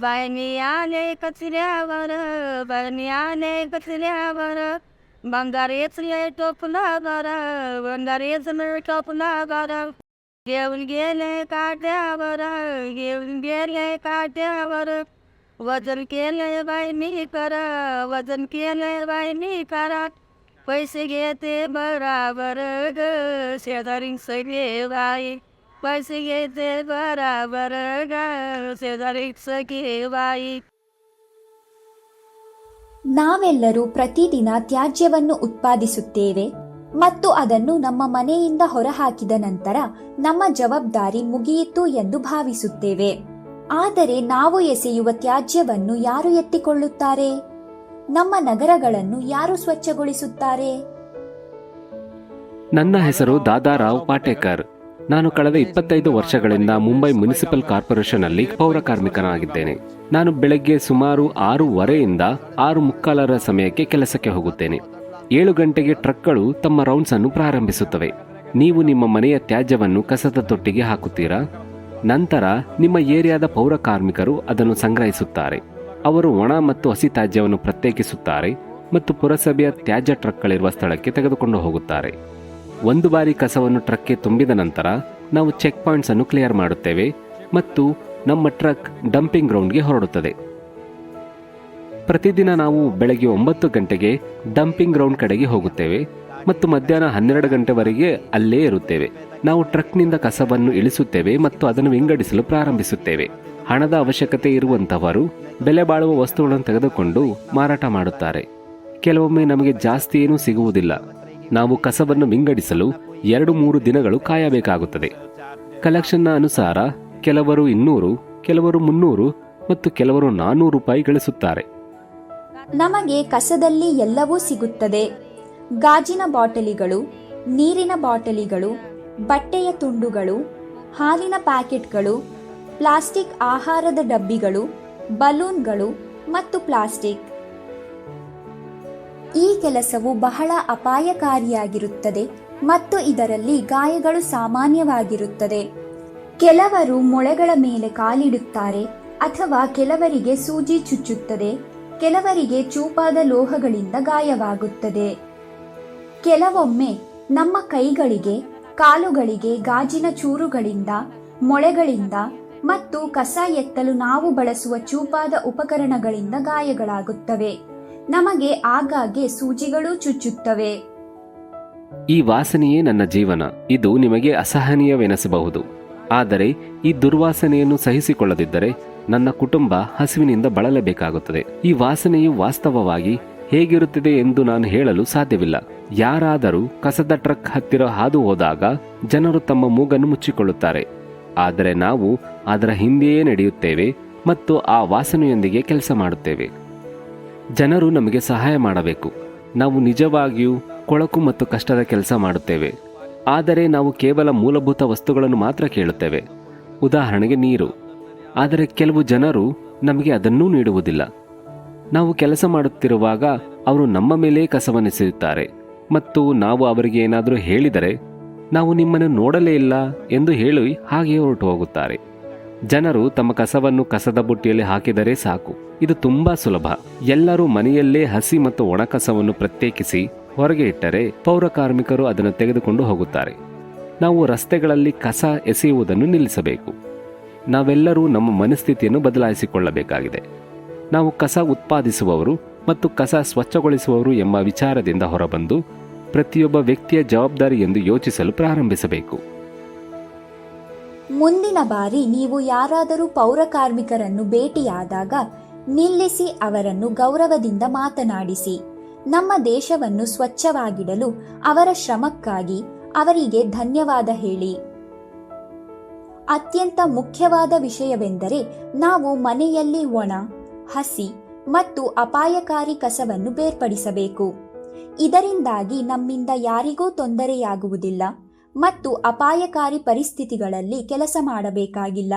बाळमी आले कचऱ्यावर बाळमी आले कचऱ्यावर. बंगारेच ये टोपला बरं बंगारेच टोपला बरं घेऊन गेले काट्यावर घेऊन गेले काट्यावर. वजन केलंय बाय मी कर वजन केलंय बाय मी करा पैसे घेते बराबर ग शेजारी सगळे बाई. पैसे घेते बराबर ग शेजारी सगळे बाई ನಾವೆಲ್ಲರೂ ಪ್ರತಿದಿನ ತ್ಯಾಜ್ಯವನ್ನು ಉತ್ಪಾದಿಸುತ್ತೇವೆ ಮತ್ತು ಅದನ್ನು ನಮ್ಮ ಮನೆಯಿಂದ ಹೊರಹಾಕಿದ ನಂತರ ನಮ್ಮ ಜವಾಬ್ದಾರಿ ಮುಗಿಯಿತು ಎಂದು ಭಾವಿಸುತ್ತೇವೆ ಆದರೆ ನಾವು ಎಸೆಯುವ ತ್ಯಾಜ್ಯವನ್ನು ಯಾರು ಎತ್ತಿಕೊಳ್ಳುತ್ತಾರೆ ನಮ್ಮ ನಗರಗಳನ್ನು ಯಾರು ಸ್ವಚ್ಛಗೊಳಿಸುತ್ತಾರೆ ನನ್ನ ಹೆಸರು ದಾದಾರಾವ್ ಪಾಟೇಕರ್ ನಾನು ಕಳೆದ ಇಪ್ಪತ್ತೈದು ವರ್ಷಗಳಿಂದ ಮುಂಬೈ ಮುನಿಸಿಪಲ್ ಕಾರ್ಪೊರೇಷನ್ ಅಲ್ಲಿ ಪೌರ ಕಾರ್ಮಿಕನಾಗಿದ್ದೇನೆ. ನಾನು ಬೆಳಗ್ಗೆ ಸುಮಾರು ಆರೂವರೆಯಿಂದ ಆರು ಮುಕ್ಕಾಲರ ಸಮಯಕ್ಕೆ ಕೆಲಸಕ್ಕೆ ಹೋಗುತ್ತೇನೆ. ಏಳು ಗಂಟೆಗೆ ಟ್ರಕ್ಗಳು ತಮ್ಮ ರೌಂಡ್ಸ್ ಅನ್ನು ಪ್ರಾರಂಭಿಸುತ್ತವೆ. ನೀವು ನಿಮ್ಮ ಮನೆಯ ತ್ಯಾಜ್ಯವನ್ನು ಕಸದ ತೊಟ್ಟಿಗೆ ಹಾಕುತ್ತೀರಾ? ನಂತರ ನಿಮ್ಮ ಏರಿಯಾದ ಪೌರ ಕಾರ್ಮಿಕರು ಅದನ್ನು ಸಂಗ್ರಹಿಸುತ್ತಾರೆ. ಅವರು ಒಣ ಮತ್ತು ಹಸಿ ತ್ಯಾಜ್ಯವನ್ನು ಪ್ರತ್ಯೇಕಿಸುತ್ತಾರೆ ಮತ್ತು ಪುರಸಭೆಯ ತ್ಯಾಜ್ಯ ಟ್ರಕ್ಗಳಿರುವ ಸ್ಥಳಕ್ಕೆ ತೆಗೆದುಕೊಂಡು ಹೋಗುತ್ತಾರೆ. ಒಂದು ಬಾರಿ ಕಸವನ್ನು ಟ್ರಕ್ಗೆ ತುಂಬಿದ ನಂತರ ನಾವು ಚೆಕ್ ಪಾಯಿಂಟ್ಸ್ ಅನ್ನು ಕ್ಲಿಯರ್ ಮಾಡುತ್ತೇವೆ ಮತ್ತು ನಮ್ಮ ಟ್ರಕ್ ಡಂಪಿಂಗ್ ಗ್ರೌಂಡ್ಗೆ ಹೊರಡುತ್ತದೆ. ಪ್ರತಿದಿನ ನಾವು ಬೆಳಗ್ಗೆ ಒಂಬತ್ತು ಗಂಟೆಗೆ ಡಂಪಿಂಗ್ ಗ್ರೌಂಡ್ ಕಡೆಗೆ ಹೋಗುತ್ತೇವೆ ಮತ್ತು ಮಧ್ಯಾಹ್ನ ಹನ್ನೆರಡು ಗಂಟೆವರೆಗೆ ಅಲ್ಲೇ ಇರುತ್ತೇವೆ. ನಾವು ಟ್ರಕ್ನಿಂದ ಕಸವನ್ನು ಇಳಿಸುತ್ತೇವೆ ಮತ್ತು ಅದನ್ನು ವಿಂಗಡಿಸಲು ಪ್ರಾರಂಭಿಸುತ್ತೇವೆ. ಹಣದ ಅವಶ್ಯಕತೆ ಇರುವಂತಹವರು ಬೆಲೆ ಬಾಳುವ ವಸ್ತುಗಳನ್ನು ತೆಗೆದುಕೊಂಡು ಮಾರಾಟ ಮಾಡುತ್ತಾರೆ. ಕೆಲವೊಮ್ಮೆ ನಮಗೆ ಜಾಸ್ತಿ ಏನೂ ಸಿಗುವುದಿಲ್ಲ. ನಾವು ಕಸವನ್ನು ವಿಂಗಡಿಸಲು ಎರಡು ಮೂರು ದಿನಗಳು ಕಾಯಬೇಕಾಗುತ್ತದೆ. ಕಲೆಕ್ಷನ್ನ ಅನುಸಾರ ಕೆಲವರು ಇನ್ನೂರು, ಕೆಲವರು ಮುನ್ನೂರು ಮತ್ತು ಕೆಲವರು ನಾನ್ನೂರು ರೂಪಾಯಿ ಗಳಿಸುತ್ತಾರೆ. ನಮಗೆ ಕಸದಲ್ಲಿ ಎಲ್ಲವೂ ಸಿಗುತ್ತದೆ. ಗಾಜಿನ ಬಾಟಲಿಗಳು, ನೀರಿನ ಬಾಟಲಿಗಳು, ಬಟ್ಟೆಯ ತುಂಡುಗಳು, ಹಾಲಿನ ಪ್ಯಾಕೆಟ್ಗಳು, ಪ್ಲಾಸ್ಟಿಕ್ ಆಹಾರದ ಡಬ್ಬಿಗಳು, ಬಲೂನ್ಗಳು ಮತ್ತು ಪ್ಲಾಸ್ಟಿಕ್. ಈ ಕೆಲಸವು ಬಹಳ ಅಪಾಯಕಾರಿಯಾಗಿರುತ್ತದೆ ಮತ್ತು ಇದರಲ್ಲಿ ಗಾಯಗಳು ಸಾಮಾನ್ಯವಾಗಿರುತ್ತದೆ. ಕೆಲವರು ಮೊಳೆಗಳ ಮೇಲೆ ಕಾಲಿಡುತ್ತಾರೆ ಅಥವಾ ಕೆಲವರಿಗೆ ಸೂಜಿ ಚುಚ್ಚುತ್ತದೆ, ಕೆಲವರಿಗೆ ಚೂಪಾದ ಲೋಹಗಳಿಂದ ಗಾಯವಾಗುತ್ತದೆ. ಕೆಲವೊಮ್ಮೆ ನಮ್ಮ ಕೈಗಳಿಗೆ, ಕಾಲುಗಳಿಗೆ ಗಾಜಿನ ಚೂರುಗಳಿಂದ, ಮೊಳೆಗಳಿಂದ ಮತ್ತು ಕಸ ಎತ್ತಲು ನಾವು ಬಳಸುವ ಚೂಪಾದ ಉಪಕರಣಗಳಿಂದ ಗಾಯಗಳಾಗುತ್ತವೆ. ನಮಗೆ ಆಗಾಗ್ಗೆ ಸೂಜಿಗಳು ಚುಚ್ಚುತ್ತವೆ. ಈ ವಾಸನೆಯೇ ನನ್ನ ಜೀವನ. ಇದು ನಿಮಗೆ ಅಸಹನೀಯವೆನಿಸಬಹುದು. ಆದರೆ ಈ ದುರ್ವಾಸನೆಯನ್ನು ಸಹಿಸಿಕೊಳ್ಳದಿದ್ದರೆ ನನ್ನ ಕುಟುಂಬ ಹಸಿವಿನಿಂದ ಬಳಲಬೇಕಾಗುತ್ತದೆ. ಈ ವಾಸನೆಯು ವಾಸ್ತವವಾಗಿ ಹೇಗಿರುತ್ತದೆ ಎಂದು ನಾನು ಹೇಳಲು ಸಾಧ್ಯವಿಲ್ಲ. ಯಾರಾದರೂ ಕಸದ ಟ್ರಕ್ ಹತ್ತಿರ ಹಾದು ಹೋದಾಗ ಜನರು ತಮ್ಮ ಮೂಗನ್ನು ಮುಚ್ಚಿಕೊಳ್ಳುತ್ತಾರೆ. ಆದರೆ ನಾವು ಅದರ ಹಿಂದೆಯೇ ನಡೆಯುತ್ತೇವೆ ಮತ್ತು ಆ ವಾಸನೆಯೊಂದಿಗೆ ಕೆಲಸ ಮಾಡುತ್ತೇವೆ. ಜನರು ನಮಗೆ ಸಹಾಯ ಮಾಡಬೇಕು. ನಾವು ನಿಜವಾಗಿಯೂ ಕೊಳಕು ಮತ್ತು ಕಷ್ಟದ ಕೆಲಸ ಮಾಡುತ್ತೇವೆ. ಆದರೆ ನಾವು ಕೇವಲ ಮೂಲಭೂತ ವಸ್ತುಗಳನ್ನು ಮಾತ್ರ ಕೇಳುತ್ತೇವೆ. ಉದಾಹರಣೆಗೆ ನೀರು. ಆದರೆ ಕೆಲವು ಜನರು ನಮಗೆ ಅದನ್ನೂ ನೀಡುವುದಿಲ್ಲ. ನಾವು ಕೆಲಸ ಮಾಡುತ್ತಿರುವಾಗ ಅವರು ನಮ್ಮ ಮೇಲೆ ಕಸವನ್ನೆಸೆಯುತ್ತಾರೆ ಮತ್ತು ನಾವು ಅವರಿಗೆ ಏನಾದರೂ ಹೇಳಿದರೆ, ನಾವು ನಿಮ್ಮನ್ನು ನೋಡಲೇ ಇಲ್ಲ ಎಂದು ಹೇಳಿ ಹಾಗೆಯೇ ಹೊರಟು ಹೋಗುತ್ತಾರೆ. ಜನರು ತಮ್ಮ ಕಸವನ್ನು ಕಸದ ಬುಟ್ಟಿಯಲ್ಲಿ ಹಾಕಿದರೆ ಸಾಕು. ಇದು ತುಂಬಾ ಸುಲಭ. ಎಲ್ಲರೂ ಮನೆಯಲ್ಲೇ ಹಸಿ ಮತ್ತು ಒಣ ಕಸವನ್ನು ಪ್ರತ್ಯೇಕಿಸಿ ಹೊರಗೆ ಇಟ್ಟರೆ ಪೌರ ಕಾರ್ಮಿಕರು ಅದನ್ನು ತೆಗೆದುಕೊಂಡು ಹೋಗುತ್ತಾರೆ. ನಾವು ರಸ್ತೆಗಳಲ್ಲಿ ಕಸ ಎಸೆಯುವುದನ್ನು ನಿಲ್ಲಿಸಬೇಕು. ನಾವೆಲ್ಲರೂ ನಮ್ಮ ಮನಸ್ಥಿತಿಯನ್ನು ಬದಲಾಯಿಸಿಕೊಳ್ಳಬೇಕಾಗಿದೆ. ನಾವು ಕಸ ಉತ್ಪಾದಿಸುವವರು ಮತ್ತು ಕಸ ಸ್ವಚ್ಛಗೊಳಿಸುವವರು ಎಂಬ ವಿಚಾರದಿಂದ ಹೊರಬಂದು ಪ್ರತಿಯೊಬ್ಬ ವ್ಯಕ್ತಿಯ ಜವಾಬ್ದಾರಿ ಎಂದು ಯೋಚಿಸಲು ಪ್ರಾರಂಭಿಸಬೇಕು. ಮುಂದಿನ ಬಾರಿ ನೀವು ಯಾರಾದರೂ ಪೌರ ಕಾರ್ಮಿಕರನ್ನು ಭೇಟಿಯಾದಾಗ ನಿಲ್ಲಿಸಿ ಅವರನ್ನು ಗೌರವದಿಂದ ಮಾತನಾಡಿಸಿ. ನಮ್ಮ ದೇಶವನ್ನು ಸ್ವಚ್ಛವಾಗಿಡಲು ಅವರ ಶ್ರಮಕ್ಕಾಗಿ ಅವರಿಗೆ ಧನ್ಯವಾದ ಹೇಳಿ. ಅತ್ಯಂತ ಮುಖ್ಯವಾದ ವಿಷಯವೆಂದರೆ ನಾವು ಮನೆಯಲ್ಲಿ ಒಣ, ಹಸಿ ಮತ್ತು ಅಪಾಯಕಾರಿ ಕಸವನ್ನು ಬೇರ್ಪಡಿಸಬೇಕು. ಇದರಿಂದಾಗಿ ನಮ್ಮಿಂದ ಯಾರಿಗೂ ತೊಂದರೆಯಾಗುವುದಿಲ್ಲ. ಮತ್ತು ಅಪಾಯಕಾರಿ ಪರಿಸ್ಥಿತಿಗಳಲ್ಲಿ ಕೆಲಸ ಮಾಡಬೇಕಾಗಿಲ್ಲ.